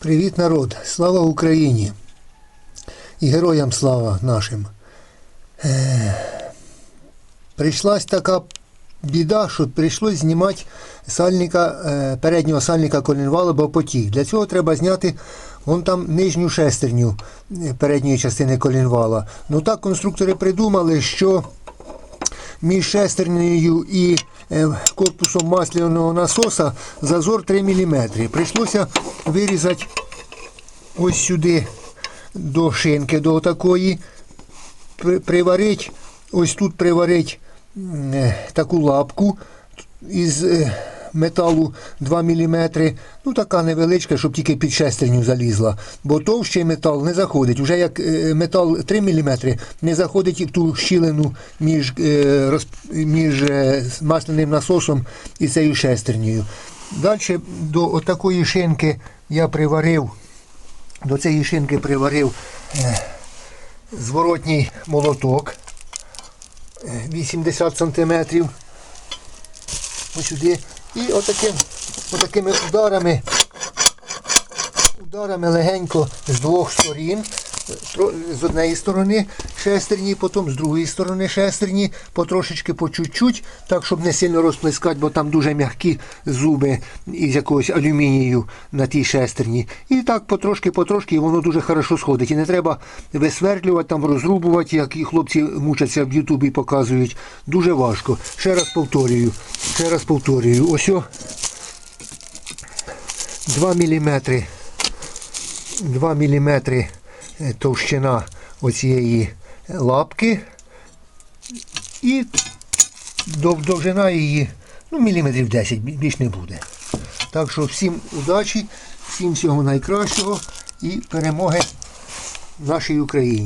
Привіт, народ! Слава Україні! І героям слава нашим. Е, Прийшлась така біда, що прийшлось знімати сальника, е, переднього сальника колінвала, бо потік. Для цього треба зняти вон там нижню шестерню е, передньої частини колінвала. Ну так конструктори придумали, що між шестернею і е, корпусом масляного насоса зазор 3 мм. Прийшлося вирізати ось сюди до шинки, до такої, приварити, ось тут приварити е, таку лапку із е, металу 2 мм. Ну така невеличка, щоб тільки під шестерню залізла. Бо товщий метал не заходить. Уже як е, метал 3 мм не заходить в ту щілину між, е, між е, масляним насосом і цією шестернею. Далі до отакої шинки я приварив, до цієї шинки приварив зворотній молоток е, 80 сантиметрів ось сюди. І отаким, отакими ударами, ударами легенько з двох сторін. З однієї сторони шестерні, потім з другої сторони шестерні, потрошечки по чуть-чуть, так, щоб не сильно розплескати, бо там дуже м'які зуби із якогось алюмінію на тій шестерні. І так потрошки-потрошки, і воно дуже хорошо сходить. І не треба висвердлювати, там розрубувати, як і хлопці мучаться в Ютубі і показують. Дуже важко. Ще раз повторюю. Ще раз повторюю. Ось о 2 мм. 2 мм товщина оцієї лапки. І довжина її ну, міліметрів 10, більш не буде. Так що всім удачі, всім всього найкращого і перемоги нашій Україні.